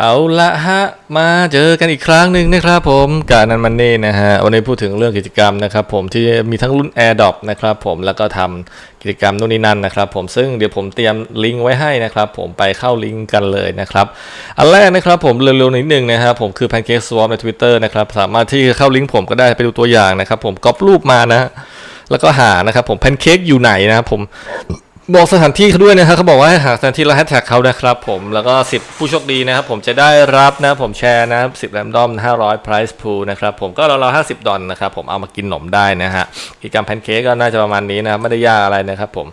เอาละฮะมาเจอกันอีกครั้งหนึ่งนะครับผมกานันมันเน่นะฮะวันนี้พูดถึงเรื่องกิจกรรมนะครับผมที่มีทั้งรุ่น AirDrop นะครับผมแล้วก็ทำกิจกรรมนู่นนี่นั่นนะครับผมซึ่งเดี๋ยวผมเตรียมลิงก์ไว้ให้นะครับผมไปเข้าลิงก์กันเลยนะครับอันแรกนะครับผมเร็วๆนิดนึงนะครับผมคือ Pancake Swap ใน Twitter นะครับสามารถที่เข้าลิงก์ผมก็ได้ไปดูตัวอย่างนะครับผมก๊อปรูปมานะ แล้วก็หานะครับผมแพนเค้กอยู่ไหนนะครับผม บอกสถานที่เขาด้วยนะครับเขาบอกว่าให้หาสถานที่แล้วแฮชแท็กเขานะครับผมแล้วก็ 10 ผู้โชคดีนะครับ ผมจะได้รับนะผมแชร์นะสิบแรมดอม500 price pool นะครับผมก็เราๆ50ดอลนะครับผมเอามากินขนมได้นะฮะกิจกรรมแพนเค้กก็น่าจะประมาณนี้นะครับไม่ได้ยากอะไรนะครับผม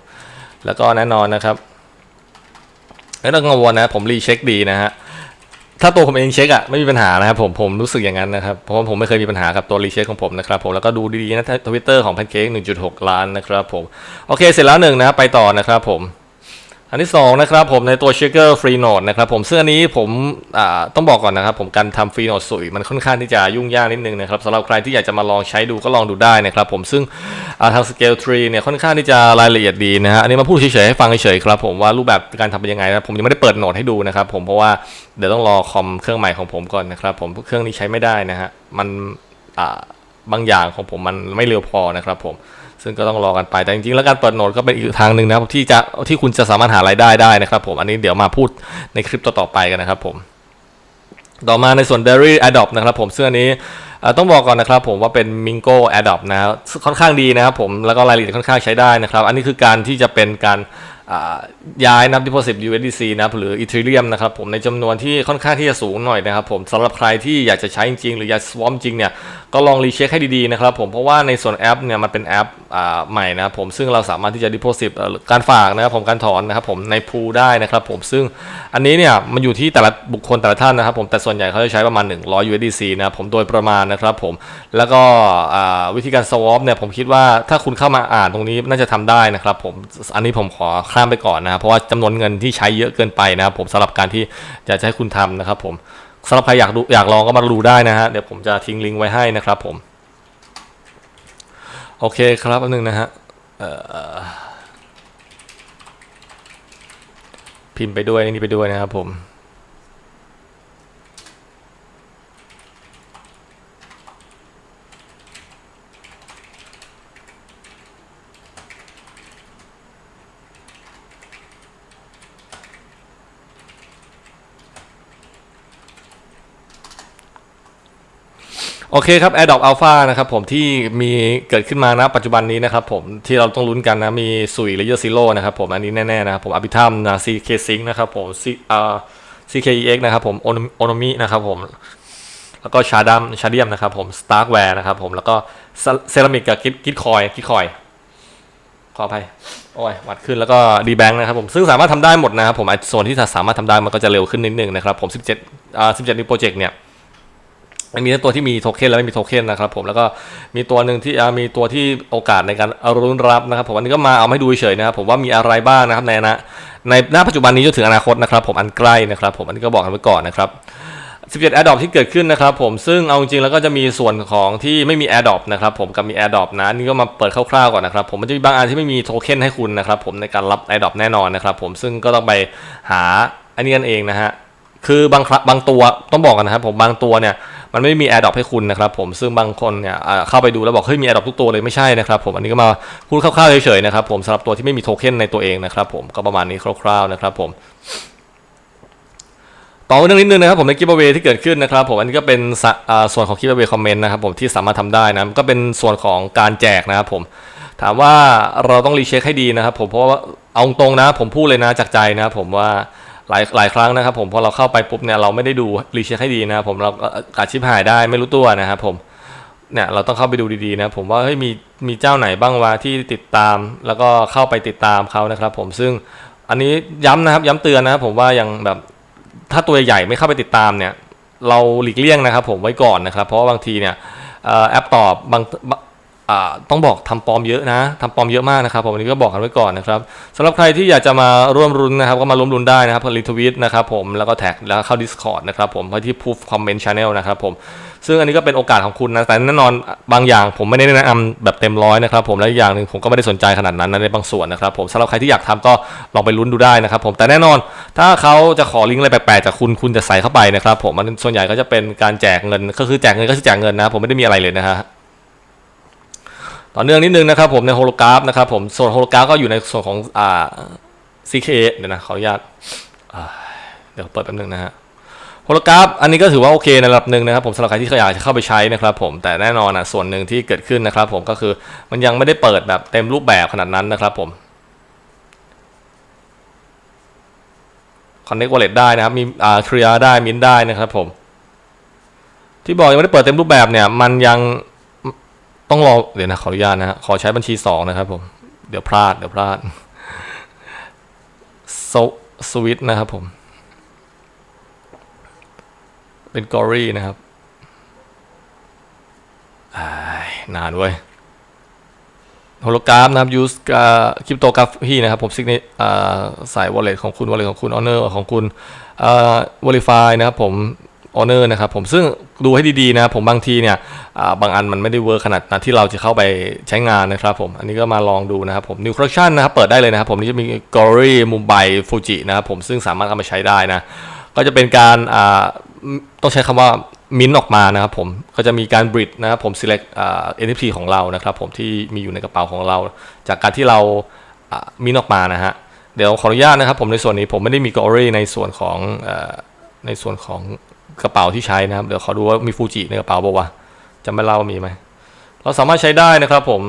แล้วก็แน่นอนนะครับไม่ต้องกังวลนะผมรีเช็คดีนะฮะ ถ้าตัวผมเองเช็คอะไม่มีปัญหานะครับผมผมรู้สึกอย่างนั้นนะครับเพราะผมไม่เคยมีปัญหากับตัวรีเช็คของผมนะครับผมแล้วก็ดูดีๆนะทวิตเตอร์ของแพนเค้ก1.6 ล้านนะครับผมโอเคเสร็จแล้วหนึ่งนะไปต่อนะครับผม อันที่สองนะครับผมในตัว Shaker Free Node นะครับผมซึ่งอันนี้ผมต้องบอกก่อนนะครับผมการทำ Free Node สุยมันค่อนข้างที่จะยุ่งยากนิดนึงนะครับสำหรับใครที่อยากจะมาลองใช้ดูก็ลองดูได้นะครับผมซึ่งทาง Scale Tree เนี่ยค่อนข้างที่จะรายละเอียดดีนะฮะอันนี้มาพูดเฉยๆให้ฟังเฉยๆครับผมว่ารูปแบบการทำเป็นยังไงนะผมยังไม่ได้เปิดโหนดให้ดูนะครับผมเพราะว่าเดี๋ยวต้องรอคอมเครื่องใหม่ของผมก่อนนะครับผมเครื่องนี้ใช้ไม่ได้นะฮะมันบางอย่างของผมมันไม่เร็วพอนะครับผม ซึ่งก็ต้องรอกันไปแต่จริงๆแล้วการเปิดโหนดก็เป็นอีกทางหนึ่งนะครับที่จะที่คุณจะสามารถหารายได้ได้นะครับ ผมอันนี้เดี๋ยวมาพูดในคลิปต่อๆไปกันนะครับ ผม ต่อมาในส่วน Dairy Adopt นะครับผมเสื้อนี้ต้องบอกก่อนนะครับผมว่าเป็น Mingo Adopt นะค่อนข้างดีนะครับผมแล้วก็รายละเอียดค่อนข้างใช้ได้นะครับ อันนี้คือการที่จะเป็นการ ย้ายนับ deposit USDC นะหรือ Ethereum นะครับผมในจำนวนที่ค่อนข้างที่จะสูงหน่อยนะครับผมสำหรับใครที่อยากจะใช้จริง ๆ หรืออยาก swap จริงเนี่ยก็ลองรีเช็คให้ดีๆนะครับผมเพราะว่าในส่วนแอปเนี่ยมันเป็นแอปอใหม่นะครับผมซึ่งเราสามารถที่จะ deposit การฝากนะครับผมการถอนนะครับผมในพูได้นะครับผมซึ่งอันนี้เนี่ยมันอยู่ที่แต่ละบุคคลแต่ละท่านนะครับผมแต่ส่วนใหญ่เขาจะใช้ประมาณ 100 USDC นะผมโดยประมาณนะครับผมแล้วก็วิธีการ swap เนี่ยผมคิดว่าถ้าคุณเข้ามาอ่านตรงนี้น่าจะทำได้นะครับผมอันนี้ผมขอข้ามไปก่อนนะครับเพราะว่าจำนวนเงินที่ใช้เยอะเกินไปนะครับผมสำหรับการที่อยากจะให้คุณทำนะครับ ผมสำหรับใครอยากดูอยากลองก็มาดูได้นะฮะเดี๋ยวผมจะทิ้งลิงก์ไว้ให้นะครับผมโอเคครับอันนึงนะฮะพิมพ์ไปด้วยนี่ไปด้วยนะครับผม โอเคครับ Adopt Alpha นะครับผมที่มีเกิดขึ้นมานะปัจจุบันนี้นะครับผมที่เราต้องลุ้นกันนะ มีสุยเลเยอร์ซิโร่นะครับผมอันนี้แน่ๆนะครับผมอภิธรรมนะ CK Sync นะครับผม C อ่า CKEX นะครับผมโอนมินะครับผมแล้วก็ชาดัมชาเดียมนะครับผม Starkware นะครับผมแล้วก็เซรามิกกับกิดคอยกิดคอยขออภัยโอ้ยวัดขึ้นแล้วก็ดีแบงค์นะครับผมซึ่งสามารถทำได้หมดนะครับผมไอ้ส่วนที่สามารถทำได้มันก็จะเร็วขึ้นนิดนึงนะครับผม 17อ่า17นี้โปรเจกต์เนี่ย มันมีทั้งตัวที่มีโทเค็นและไม่มีโทเค็นนะครับผมแล้วก็มีตัวหนึ่งที่มีตัวที่โอกาสในการรุนรับนะครับผมอันนี้ก็มาเอาให้ดูเฉยนะครับผมว่ามีอะไรบ้างนะครับในนะในหน้าปัจจุบันนี้จนถึงอนาคตนะครับผมอันใกล้นะครับผมอันนี้ก็บอกกันไว้ก่อนนะครับ17 Adopt ที่เกิดขึ้นนะครับผมซึ่งเอาจริงแล้วก็จะมีส่วนของที่ไม่มี Adopt นะครับผมกับมี Adopt นะนี่ก็มาเปิดคร่าวๆก่อนนะครับผมมันจะมีบางอันที่ไม่มีโทเค็นให้คุณนะครับผมในการรับ Adopt แน่นอนนะครับผมซึ่งก็ต้องไปหาอันนี้กันเองนะฮะคือบางบางตัวต้องบอกกันนะครับผมบางตัวเนี่ย มันไม่มี Adopt ให้คุณนะครับผมซึ่งบางคนเนี่ยเข้าไปดูแล้วบอกเฮ้ยมี Adopt ทุกตัวเลยไม่ใช่นะครับผมอันนี้ก็มาพูดคร่าวๆเฉยๆนะครับผมสำหรับตัวที่ไม่มีโทเค็นในตัวเองนะครับผมก็ประมาณนี้คร่าวๆนะครับผมต่อเรื่องนิดนึงนะครับผมในกิฟต์เวที่เกิดขึ้นนะครับผมอันนี้ก็เป็นสะอ่าส่วนของกิฟต์เวคอมเมนต์นะครับผมที่สามารถทำได้นะก็เป็นส่วนของการแจกนะครับผมถามว่าเราต้องรีเช็คให้ดีนะครับผมเพราะว่าเอาตรงนะผมพูดเลยนะจากใจนะผมว่า หลายหลายครั้งนะครับผมพอเราเข้าไปปุ๊บเนี่ยเราไม่ได้ดูรีเช็คให้ดีนะครับผมเราอาจชิบหายได้ไม่รู้ตัวนะครับผมเนี่ยเราต้องเข้าไปดูดีๆนะผมว่าเฮ้ยมีมีเจ้าไหนบ้างวะที่ติดตาม แล้วก็เข้าไปติดตามเขานะครับ ผมซึ่งอันนี้ย้ำนะครับย้ำเตือนนะครับผมว่ายังแบบถ้าตัวใหญ่ไม่เข้าไปติดตามเนี่ย เราหลีกเลี่ยงนะครับ ผมไว้ก่อนนะครับ เพราะว่าบางทีเนี่ยแอปตอบบาง ต้องบอกทำปลอมเยอะนะทำปลอมเยอะมากนะครับผมวันนี้ก็บอกกันไว้ก่อนนะครับสำหรับใครที่อยากจะมาร่วมรุนนะครับก็มาร่วมรุนได้นะครับรีทวิตนะครับผมแล้วก็แท็กแล้วเข้า Discord นะครับผมไปที่ Proof Comment Channel นะครับผมซึ่งอันนี้ก็เป็นโอกาสของคุณนะแต่แน่นอนบางอย่างผมไม่ได้แนะนำแบบเต็มร้อยนะครับผมและอีกอย่างหนึ่งผมก็ไม่ได้สนใจขนาดนั้นนะในบางส่วนนะครับผมสำหรับใครที่อยากทำก็ลองไปลุ้นดูได้นะครับผมแต่แน่นอนถ้าเขาจะขอลิงก์อะไรแปลกๆจากคุณคุณจะใส่เข้าไปนะครับผมมันส่วนใหญ่ก็จะเป็นการแจกเงินก็คือแจกเงินก็คือแจกเงินนะผมไม่ได้มีอะไรเลยนะฮะ ต่อเนื่องนิดนึงนะครับผมในโฮโลกราฟนะครับผมส่วนโฮโลกราฟก็อยู่ในส่วนของอ่า CK เดี๋ยวนะขออนุญาตเดี๋ยวเปิดแป๊บนึงนะฮะโฮโลกราฟอันนี้ก็ถือว่าโอเคในระดับหนึ่งนะครับผมสำหรับใครที่อยากจะเข้าไปใช้นะครับผมแต่แน่นอนอะส่วนหนึ่งที่เกิดขึ้นนะครับผมก็คือมันยังไม่ได้เปิดแบบเต็มรูปแบบขนาดนั้นนะครับผม Connect Wallet ได้นะครับ มีอ่า Clear ได้ Mint ได้นะครับผม ที่บอกยังไม่ได้เปิดเต็มรูปแบบเนี่ย มันยัง ต้องรอเดี๋ยวนะขออนุญาตนะฮะขอใช้บัญชีสองนะครับผมเดี๋ยวพลาดเดี๋ยวพลาดโซสวิตนะครับผม เป็นกอรี่นะครับานานเว้ยโฮโลกราฟนะครับยูสคริปโตกราฟีนะครับผมซิกเนใส่ wallet ของคุณ wallet ของคุณ honor ของคุณเอ่อ verify นะครับผม honor นะครับผมซึ่งดูให้ดีๆนะผมบางทีเนี่ยบางอันมันไม่ได้เวิร์ขนาดนั้นที่เราจะเข้าไปใช้งานนะครับผมอันนี้ก็มาลองดูนะครับผม new collection นะครับเปิดได้เลยนะครับผมนี่จะมี Gory Mumbai Fuji นะครับผมซึ่งสามารถเอามาใช้ได้นะ ก็จะเป็นการต้องใช้คำว่ามินออกมานะครับผมก็จะมีการบริดนะครับผม select NFT ของเรานะครับผมที่มีอยู่ในกระเป๋าของเรา จากการที่เรามินออกมานะฮะเดี๋ยวขออนุญาตนะครับผมในส่วนนี้ผมไม่ได้มี Gory ในส่วนของในส่วนของ กระเป๋าที่ใช้นะครับ เดี๋ยวขอดูว่ามีฟูจิในกระเป๋าบอกว่าวะจำไม่เล่าว่ามีไหม เราสามารถใช้ได้นะครับผม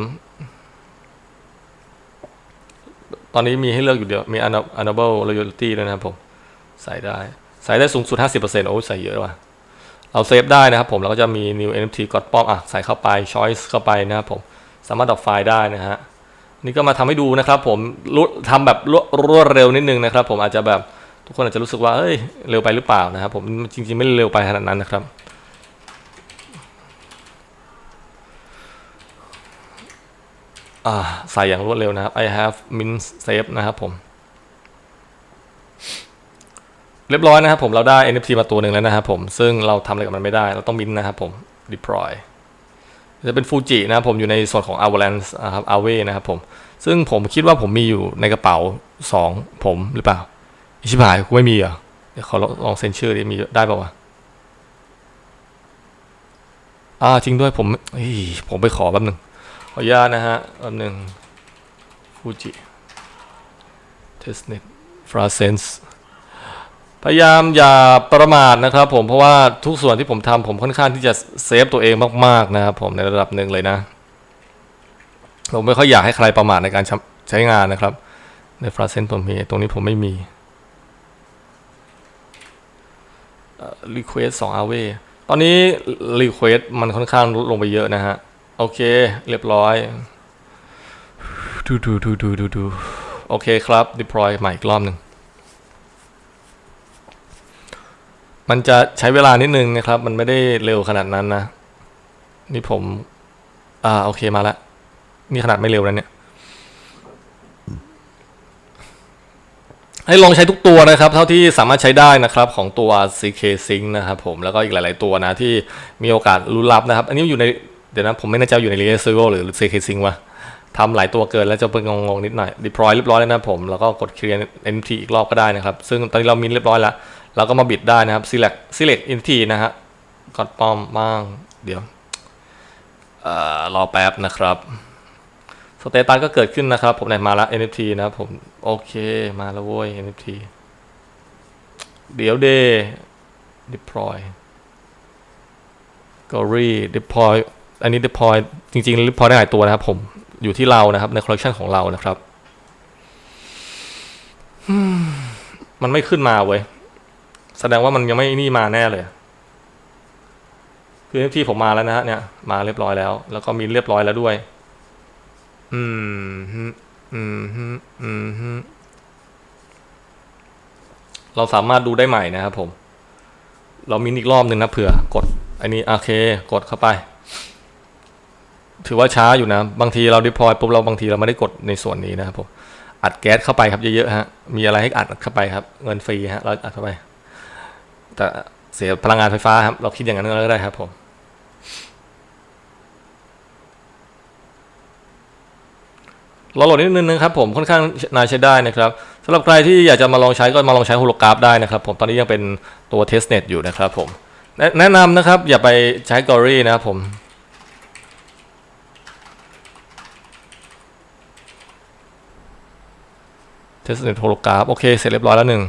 ตอนนี้มีให้เลือกอยู่เดียว มี Enable Loyalty ด้วยนะครับผม ใส่ได้ ใส่ได้สูงสุด 50%โอ้ใส่เยอะว่ะเราเซฟได้นะครับผมแล้วก็จะมี new NFT กดป้อมอะใส่เข้าไป choice เข้าไปนะครับผมสามารถดรอปไฟล์ได้นะฮะนี่ก็มาทำให้ดูนะครับผมรวดทำแบบรวดรวดเร็วนิดนึงนะครับผมอาจจะแบบ ทุกคนอาจจะรู้สึกว่าเอ้ยเร็วไปหรือเปล่านะครับผมจริงๆไม่เร็วไปขนาดนั้นนะครับอ่าใส่อย่างรวดเร็วนะครับ I have min save นะครับผม เรียบร้อยนะครับผมเราได้ NFT มาตัวหนึ่งแล้วนะครับผมซึ่งเราทำอะไรกับมันไม่ได้ เราต้องมินนะครับผม deploy จะเป็นฟูจินะครับผมอยู่ในส่วนของ Avalanche นะครับ a v e นะครับผม ซึ่งผมคิดว่าผมมีอยู่ในกระเป๋าสองผมหรือเปล่า ชิบายกูไม่มีอะเดี๋ยวขอลองเซ็นชื่อดิมีได้ป่าวะอ่าจริงด้วยผมเฮ้ยผมไปขอแป๊บหนึ่งขออนุญาตนะฮะแป๊บหนึ่งฟูจิ testnet f r a s e n s e พยายามอย่าประมาทนะครับผมเพราะว่าทุกส่วนที่ผมทำผมค่อนข้างที่จะเซฟตัวเองมาก ๆ นะครับผมในระดับหนึ่งเลยนะผมไม่ค่อยอยากให้ใครประมาทในการใช้งานนะครับ ในฟราเซนผมมีตรงนี้ผมไม่มี รีเควสสองอาเวตอนนี้รีเควสมันค่อนข้างลดลงไปเยอะนะฮะ โอเค เรียบร้อย ดูดูดูดูดูดูโอเคครับ deploy ใหม่อีกรอบหนึ่งมันจะใช้เวลานิดนึงนะครับ มันไม่ได้เร็วขนาดนั้นนะ นี่ผม อ่า โอเคมาแล้ว นี่ขนาดไม่เร็วแล้วเนี่ย ให้ลองใช้ทุกตัวนะครับ เท่าที่สามารถใช้ได้นะครับของตัว CK Sync นะครับผมแล้วก็อีกหลาย ๆ ตัวนะที่มีโอกาสลุ้นรับนะครับ อันนี้อยู่ในเดี๋ยวนะผมไม่แน่ใจอยู่ใน r e s e r v e หรือ CK Sync วะทำหลายตัวเกินแล้วจะเป็นงงๆนิดหน่อย deploy เรียบร้อยแล้วนะผมแล้วก็กด clear NFT อีกรอบก็ได้นะครับ ซึ่งตอนนี้เรามีเรียบร้อยแล้วเราก็มาบิดได้นะครับ select select entity นะฮะกดป้อมบ้างเดี๋ยวเอ่อรอแป๊บนะครับ เตตัสก็เกิดขึ้นนะครับ ผมไหนมาแล้ว NFT นะครับผม โอเคมาแล้วโว้ย NFT เดี๋ยวเด deploy gory deploy อันนี้ deploy จริงๆ deploy ได้หลายตัวนะครับผมอยู่ที่เรานะครับ ใน collection ของเรานะครับ มันไม่ขึ้นมาเว้ย แสดงว่ามันยังไม่นี่มาแน่เลย คือที่ผมมาแล้วนะฮะเนี่ย มาเรียบร้อยแล้ว แล้วก็มีเรียบร้อยแล้วด้วย อืมฮึอืมฮึอืมฮึเราสามารถดูได้ใหม่นะครับผม เรามีอีกรอบหนึ่งนะเผื่อ กด อันนี้โอเค กดเข้าไป ถือว่าช้าอยู่นะ บางทีเรา deploy ปุ๊บเราบางทีเราไม่ได้กดในส่วนนี้นะครับผม อัดแก๊สเข้าไปครับเยอะๆฮะ มีอะไรให้อัดเข้าไปครับ เงินฟรีฮะ เราอัดเข้าไป แต่เสียพลังงานไฟฟ้าครับ เราคิดอย่างนั้นก็ได้ครับผม ราโหลดนิดนึงนะครับผมค่อนข้างน่าใช้ได้นะครับสำหรับใครที่อยากจะมาลองใช้ก็มาลองใช้โฮโลกราฟได้นะครับผมตอนนี้ยังเป็นตัว testnet อยู่นะครับผมแนะนำนะครับอย่าไปใช้ Gory นะครับผม testnet โฮโลกราฟโอเค เสร็จเรียบร้อยแล้วหนึ่ง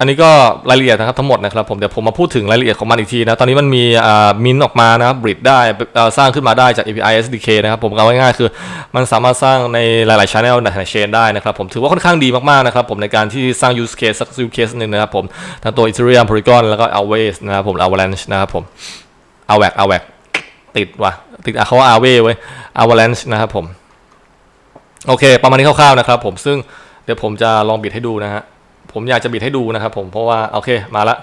อันนี้ก็รายละเอียดนะครับทั้งหมดนะครับผมเดี๋ยวผมมาพูดถึงรายละเอียดของมันอีกทีนะตอนนี้มันมีอ่ามินออกมานะครับบริดได้สร้างขึ้นมาได้จาก API SDK นะครับผมเอาง่ายๆคือ มันสามารถสร้างในหลายๆ channel ในหลายๆ chain ได้นะครับผมถือว่าค่อนข้างดีมากๆนะครับผมในการที่สร้าง use case สัก use case หนึ่งนะครับผมทั้งตัว Ethereum Polygon แล้วก็ Always นะครับผม Avalanche นะครับผม Avac Avac ติดว่ะติดเขาว่า Aave ไว้ Avalanche นะครับผมโอเค ประมาณนี้คร่าวๆนะครับผมซึ่งเดี๋ยวผมจะลองบิดให้ดูนะฮะ ผมอยากจะบิดให้ดูนะครับผมเพราะว่า โอเค มาละ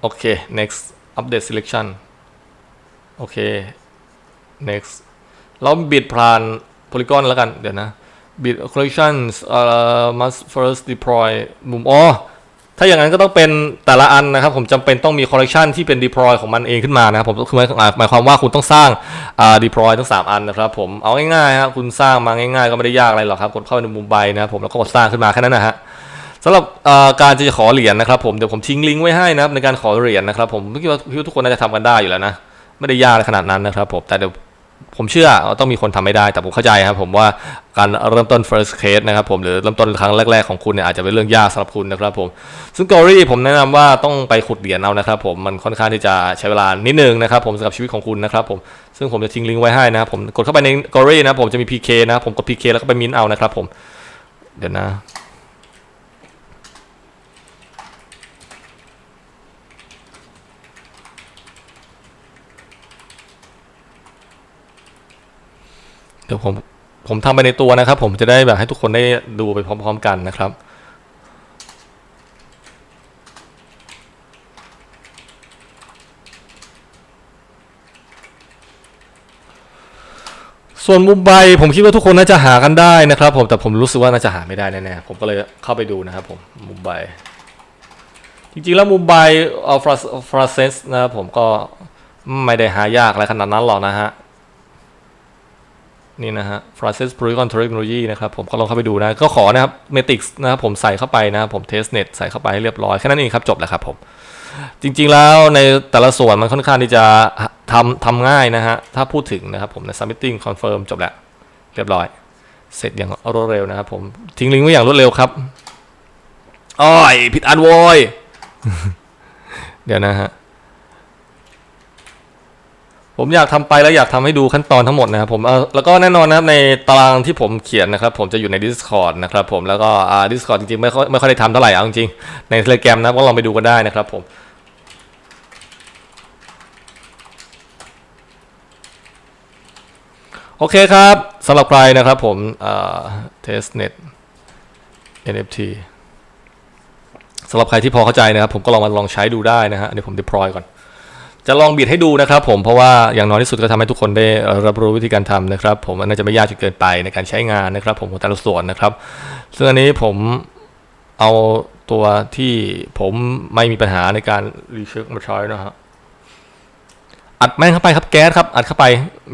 โอเค next update selection โอเค next เราบิดผ่าน polygon แล้วกัน เดี๋ยวนะบิด collections เอ่อ must first deploy มุมอ๋อถ้าอย่างนั้นก็ต้องเป็นแต่ละอันนะครับ ผมจำเป็นต้องมี collection ที่เป็น deploy ของมันเองขึ้นมานะครับผมคือหมายความว่าคุณต้องสร้าง deploy ทั้ง 3 อันนะครับผมเอาง่ายๆครับคุณสร้างมาง่ายๆ ก็ไม่ได้ยากอะไรหรอกครับกดเข้าไปในมุมใบนะครับผมแล้วก็กดสร้างขึ้นมาแค่นั้นนะฮะ สำหรับการจะขอเหรียญนะครับผมเดี๋ยวผมทิ้งลิงก์ไว้ให้นะครับในการขอเหรียญนะครับผมคิดว่าคิดว่าทุกคนน่าจะทำกันได้อยู่แล้วนะไม่ได้ยากขนาดนั้นนะครับผมแต่เดี๋ยวผมเชื่อว่าต้องมีคนทำไม่ได้แต่ผมเข้าใจครับผมว่าการเริ่มต้น first case นะครับผมหรือเริ่มต้นครั้งแรก ๆของคุณเนี่ยอาจจะเป็นเรื่องยากสำหรับคุณนะครับผมซึ่ง Gory ผมแนะนำว่าต้องไปขุดเหรียญเอานะครับผมมันค่อนข้างที่จะใช้เวลานิดนึงนะครับผมสำหรับชีวิตของคุณนะครับผมซึ่งผมจะทิ้งลิงก์ไว้ให้นะครับผมกดเข้าไปใน Gory นะผมจะมี PK นะผมกด PK แล้วก็ไปมินเอานะครับผมเดี๋ยวนะ ดี๋ยวผมผมทำไปในตัวนะครับ ผมจะได้แบบให้ทุกคนได้ดูไปพร้อม ๆ กันนะครับส่วนมุมไบผมคิดว่าทุกคนน่าจะหากันได้นะครับ ผมแต่ผมรู้สึกว่าน่าจะหาไม่ได้แน่ๆผมก็เลยเข้าไปดูนะครับผมมุมไบจริงๆแล้วมุมไบอัลฟราฟราเซสนะครับผมก็ไม่ได้หายากอะไรขนาดนั้นหรอกนะฮะ นี่นะฮะ Francis Polygon Technology นะครับ ผมก็ลองเข้าไปดูนะ ก็ขอนะครับ Matrix นะครับผมใส่เข้าไปนะผม Testnet ใส่เข้าไปให้เรียบร้อย แค่นั้นเองครับ จบแล้วครับผม จริงๆแล้วในแต่ละส่วนมันค่อนข้างที่จะทำทำง่ายนะฮะ ถ้าพูดถึงนะครับผมใน Submitting Confirm จบแล้ว เรียบร้อย เสร็จอย่างรวดเร็วนะครับผม ทิ้งลิงก์ไว้อย่างรวดเร็วครับอ้อยผิดอันโวยเดี๋ยวนะฮะ ผมอยากทำไปแล้วอยากทำให้ดูขั้นตอนทั้งหมดนะครับผมเออแล้วก็แน่นอนนะครับในตารางที่ผมเขียนนะครับผมจะอยู่ใน Discord นะครับผมแล้วก็อ่า Discord จริงๆไม่ค่อยไม่ค่อยได้ทำเท่าไหร่เอาจริงๆใน Telegram นะก็ลองไปดูกันได้นะครับผมโอเคครับสำหรับใครนะครับผมอ่า testnet NFT สำหรับใครที่พอเข้าใจนะครับ ผมก็ลองมาลองใช้ดูได้นะฮะเดี๋ยวผม deploy ก่อน จะลองบิดให้ดูนะครับผมเพราะว่าอย่างน้อยที่สุดก็ทำให้ทุกคนได้รับรู้วิธีการทำนะครับ ผมมันน่าจะไม่ยากจนเกินไปในการใช้งานนะครับ ผมของแต่ละส่วนนะครับ ซึ่งอันนี้ผมเอาตัวที่ผมไม่มีปัญหาในการรีเช็คมาใช้นะฮะอัดแม่งเข้าไปครับแก๊สครับอัดเข้าไป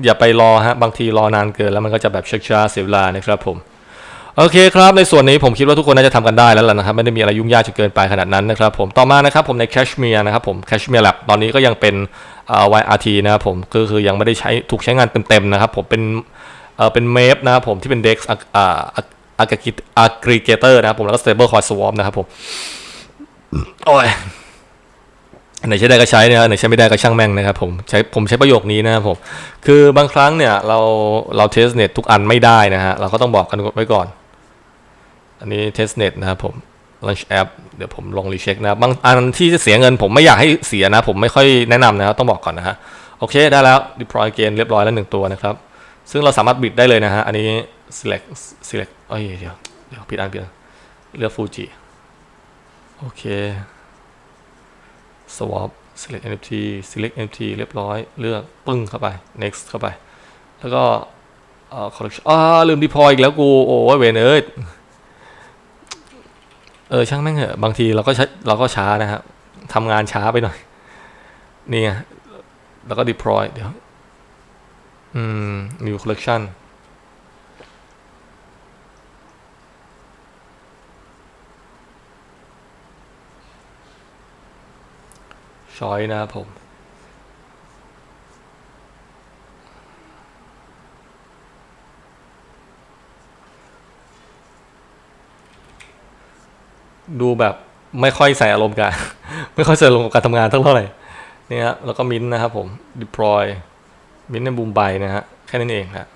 อย่าไปรอฮะบางทีรอนานเกินแล้วมันก็จะแบบเช็คช้าเสียเวลานะครับผม โอเคครับ ในส่วนนี้ผมคิดว่าทุกคนน่าจะทำกันได้แล้วล่ะนะครับ ไม่ได้มีอะไรยุ่งยากจนเกินไปขนาดนั้นนะครับผมต่อมานะครับผมใน Cashmere นะครับผม Cashmere Lab ตอนนี้ก็ยังเป็นเอ่อ YRT นะครับผมก็คือยังไม่ได้ใช้ถูกใช้งานเต็มๆนะครับผมเป็นเอ่อเป็น MEP นะครับผมที่เป็น DEX อ่าอ่า aggregator นะครับผมแล้วก็ stable coin swap นะครับผมโอ้ยไหนใช้ได้ก็ใช้นะไหนใช้ไม่ได้ก็ช่างแม่งนะครับผมใช้ผมใช้ประโยคนี้นะครับผมคือบางครั้งเนี่ยเราเราเทสเน็ตทุกอันไม่ได้นะฮะเราก็ต้องบอกกันไว้ก่อน อันนี้ testnet นะครับผม launch app เดี๋ยวผมลองรีเช็คนะบบางอันที่จะเสียเงินผมไม่อยากให้เสียนะ ผมไม่ค่อยแนะนำนะครับต้องบอกก่อนนะฮะโอเคได้แล้ว deploy again เรียบร้อยแล้วหนึ่งตัวนะครับ ซึ่งเราสามารถบิดได้เลยนะฮะ อันนี้ select select เอ้ยเดี๋ยวเดี๋ยวผิดอันผิดเลือก Fuji โอเค swap select NFT select NFT เรียบร้อย เลือกปึ้งเข้าไป next เข้าไป แล้วก็เอ่อ collection อ่าลืม deploy อีกแล้วกู โอ้ยเวนเอ้ย เออช่างแม่งเหอะบางทีเราก็ใช้เราก็ช้านะครับทำงานช้าไปหน่อย นี่ไงแล้วก็ deploy เดี๋ยวอืม new collection ช้อยนะครับผม ดูแบบไม่ค่อยใส่อารมณ์กัน ไม่ค่อยใส่อารมณ์กับการทำงานเท่าไหร่นี่ฮะแล้วก็มิ้นท์นะครับผม deploy มิ้นท์ในบูมไบนะฮะแค่นั้นเองฮะ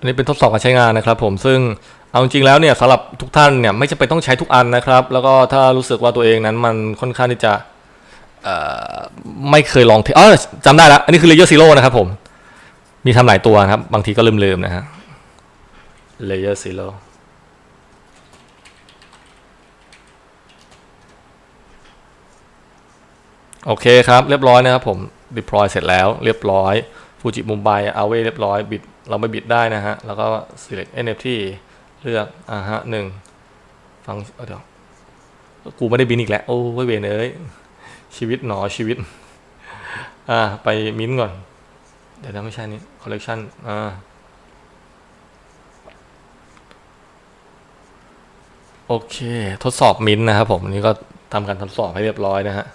อันนี้เป็นทดสอบการใช้งานนะครับ ผมซึ่งเอาจริงๆแล้วเนี่ยสำหรับทุกท่านเนี่ยไม่จำเป็นต้องใช้ทุกอันนะครับ แล้วก็ถ้ารู้สึกว่าตัวเองนั้นมันค่อนข้างที่จะไม่เคยลองเทสอ๋อจำได้แล้วอันนี้คือ Layer Zero นะครับผม มีทำหลายตัวนะครับ บางทีก็ลืมๆนะฮะ Layer Zero โอเคครับ เรียบร้อยนะครับผม deploy เสร็จแล้วเรียบร้อย ฟูจิมุมไบเอาไว้เรียบร้อยบิดเราไปบิดได้นะฮะ แล้วก็ select NFT เลือกอ่าฮะหนึ่งฟังเเดี๋ยวกูไม่ได้บินอีกแล้ว โอ้ยเวนเอ้ยชีวิตหนอชีวิต อ่า ไปมิ้นก่อน เดี๋ยวนะไม่ใช่นี่ collection อ่าโอเค ทดสอบมิ้นนะครับผมอันนี้ก็ทำการทดสอบให้เรียบร้อยนะฮะ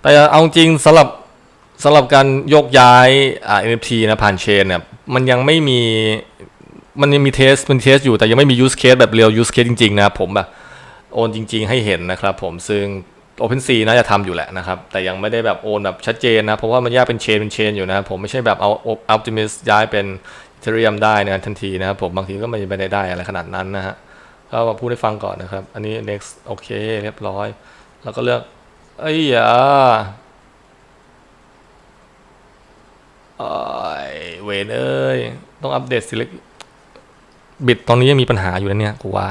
แต่เอาจริงสำหรับ สำหรับการยกย้าย NFT นะผ่านเชนเนี่ยมันยังไม่มีมันยังมีเทสมันเทสอยู่แต่ยังไม่มี use case แบบ real use case จริง ๆ นะผมแบบโอนจริง ๆ ให้เห็นนะครับผมซึ่ง OpenSea น่าจะทำอยู่แหละนะครับ แต่ยังไม่ได้แบบโอนแบบชัดเจนนะ เพราะว่ามันแยกเป็นเชนเป็นเชนอยู่นะครับผมไม่ใช่แบบเอา Optimus ย้ายเป็น Ethereum ได้นะทันทีนะครับผมบางทีก็ไม่ได้ได้อะไรขนาดนั้นนะฮะก็มาพูดให้ฟังก่อนนะครับ อันนี้ next โอเค เรียบร้อย แล้วก็เลือกเอ้ยอย่า เอ้ยเวนเอ้ยต้องอัปเดต select บิตตอนนี้ยังมีปัญหาอยู่นะเนี่ยกูว่า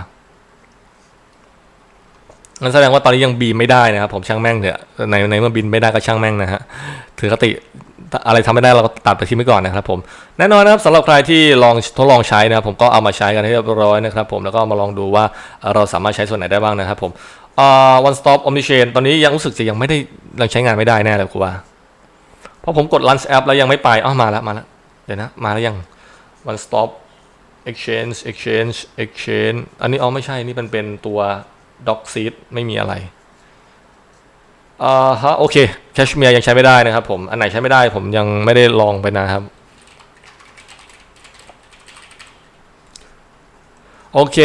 งั้นแสดงว่าตอนนี้ยังบีไม่ได้นะครับ ผมช่างแม่งเถอะในในเมื่อบินไม่ได้ก็ช่างแม่งนะฮะถือคติอะไรทำไม่ได้เราก็ตัดไปทิ้งไว้ก่อนนะครับผมแน่นอนนะครับสำหรับใครที่ลองทดลองใช้นะครับผมก็เอามาใช้กันให้เรียบร้อยนะครับผมแล้วก็มาลองดูว่าเราสามารถใช้ส่วนไหนได้บ้างนะครับผมอ่า one stop omnichain ตอนนี้ยังรู้สึกจะยังไม่ได้ยังใช้งานไม่ได้แน่เลยครูว่า ราะผมกด launch app แล้วยังไม่ไปอ้าวมาแล้วมาแล้วเดี๋ยวนะมาแล้วยัง one stop exchange exchange exchange อันนี้อ๋อไม่ใช่นี่มันเป็นตัว doc seed ไม่มีอะไรอ่าฮะโอเค cashmere ยังใช้ไม่ได้นะครับผม อันไหนใช้ไม่ได้ผมยังไม่ได้ลองไปนะครับ โอเค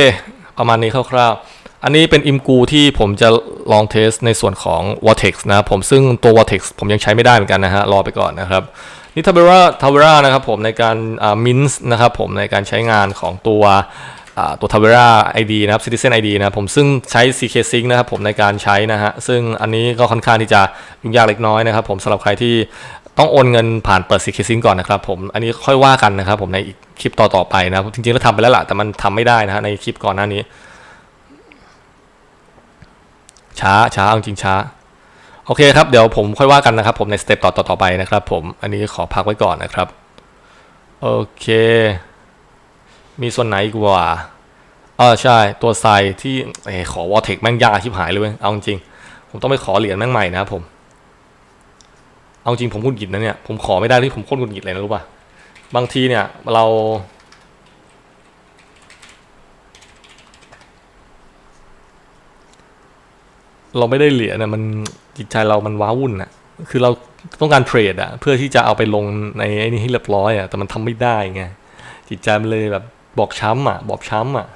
ประมาณนี้คร่าวๆ อันนี้เป็นอิมกูที่ผมจะลองเทสในส่วนของ Vortex นะผมซึ่งตัว Vortex ผมยังใช้ไม่ได้เหมือนกันนะฮะรอไปก่อนนะครับนี่ Tabera Tabera นะครับผมในการอ่า Mint นะครับผมในการใช้งานของตัวอ่าตัว Tabera ID นะครับ Citizen ID นะผมซึ่งใช้ CK Sync นะครับผมในการใช้นะฮะซึ่งอันนี้ก็ค่อนข้างที่จะยุ่งยากเล็กน้อยนะครับผมสำหรับใครที่ต้องโอนเงินผ่านเปิด CK Sync ก่อนนะครับผมอันนี้ค่อยว่ากันนะครับผมในคลิปต่อๆไปนะจริงๆแล้วทำไปแล้วล่ะแต่มันทำไม่ได้นะฮะในคลิปก่อนหน้านี้ ช้าช้าเอาจริงช้า โอเคครับ เดี๋ยวผมค่อยว่ากันนะครับผมในสเต็ปต่อต่อต่อไปนะครับผมอันนี้ขอพักไว้ก่อนนะครับ โอเค มีส่วนไหนอีกว่าอ่าใช่ตัวไซที่เอขอวอเทคแม่งยากชิบหายเลยเว้ยเอาจริงผมต้องไปขอเหรียญแม่งใหม่นะครับผม เอาจริงผมหงุดหงิดนะเนี่ยผมขอไม่ได้ที่ผมโคตรหงุดหงิดเลยนะรู้ป่ะบางทีเนี่ยเรา เราไม่ได้เหรียญนะมันจิตใจเรามันว้าวุ่นอะคือเราต้องการเทรดอะเพื่อที่จะเอาไปลงในไอ้นี่ให้เรียบร้อยอะแต่มันทำไม่ได้ไงจิตใจมันเลยแบบบอกช้ำอะบอกช้ำอะ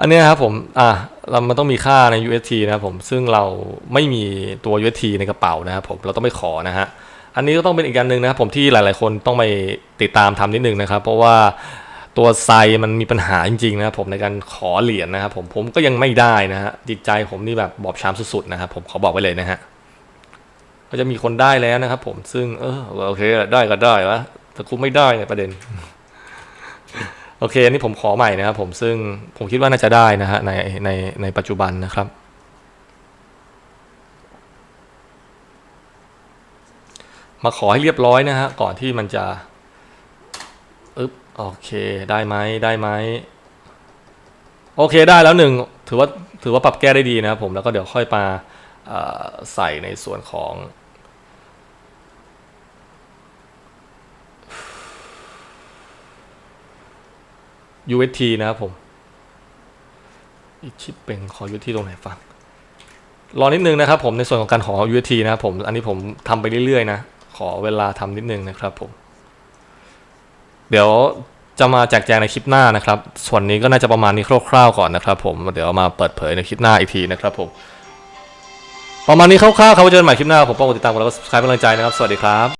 อันนี้ครับผมอะเรามันต้องมีค่าใน UST นะครับผมซึ่งเราไม่มีตัว UST ในกระเป๋านะครับผมเราต้องไปขอนะฮะอันนี้ก็ต้องเป็นอีกอันหนึ่งนะครับผมที่หลาย ๆ คนต้องไปติดตามทำนิดนึงนะครับ เพราะว่า ตัวไซมันมีปัญหาจริงๆนะครับผมในการขอเหรียญนะครับผมผมก็ยังไม่ได้นะฮะจิตใจผมนี่แบบบอบช้ำสุดๆนะครับผมขอบอกไว้เลยนะฮะก็จะมีคนได้แล้วนะครับ ผมซึ่งเออโอเคได้ก็ได้วะแต่กูไม่ได้เนี่ยประเด็น โอเคอันนี้ผมขอใหม่นะครับผมซึ่งผมคิดว่าน่าจะได้นะฮะในในในปัจจุบันนะครับมาขอให้เรียบร้อยนะฮะก่อนที่มันจะ โอเคได้ไหมได้ไหมโอเคได้แล้วหนึ่งถือว่าถือว่าปรับแก้ได้ดีนะครับผมแล้วก็เดี๋ยวค่อยมาใส่ในส่วนของ UST นะครับผม อีกชิปเป็นขอ UST ตรงไหนฟัง รอนิดนึงนะครับผมในส่วนของการขอ UST นะครับผม อันนี้ผมทำไปเรื่อยๆนะ ขอเวลาทำนิดนึงนะครับผม เดี๋ยวจะมาแจกแจงในคลิปหน้านะครับ ส่วนนี้ก็น่าจะประมาณนี้คร่าวๆก่อนนะครับ ผม เดี๋ยวมาเปิดเผยในคลิปหน้าอีกทีนะครับผม ประมาณนี้คร่าวๆครับไว้เจอกันใหม่คลิปหน้า ผมป้องกดติดตามกดแล้วก็สกายเป็นกำลังใจนะครับ สวัสดีครับ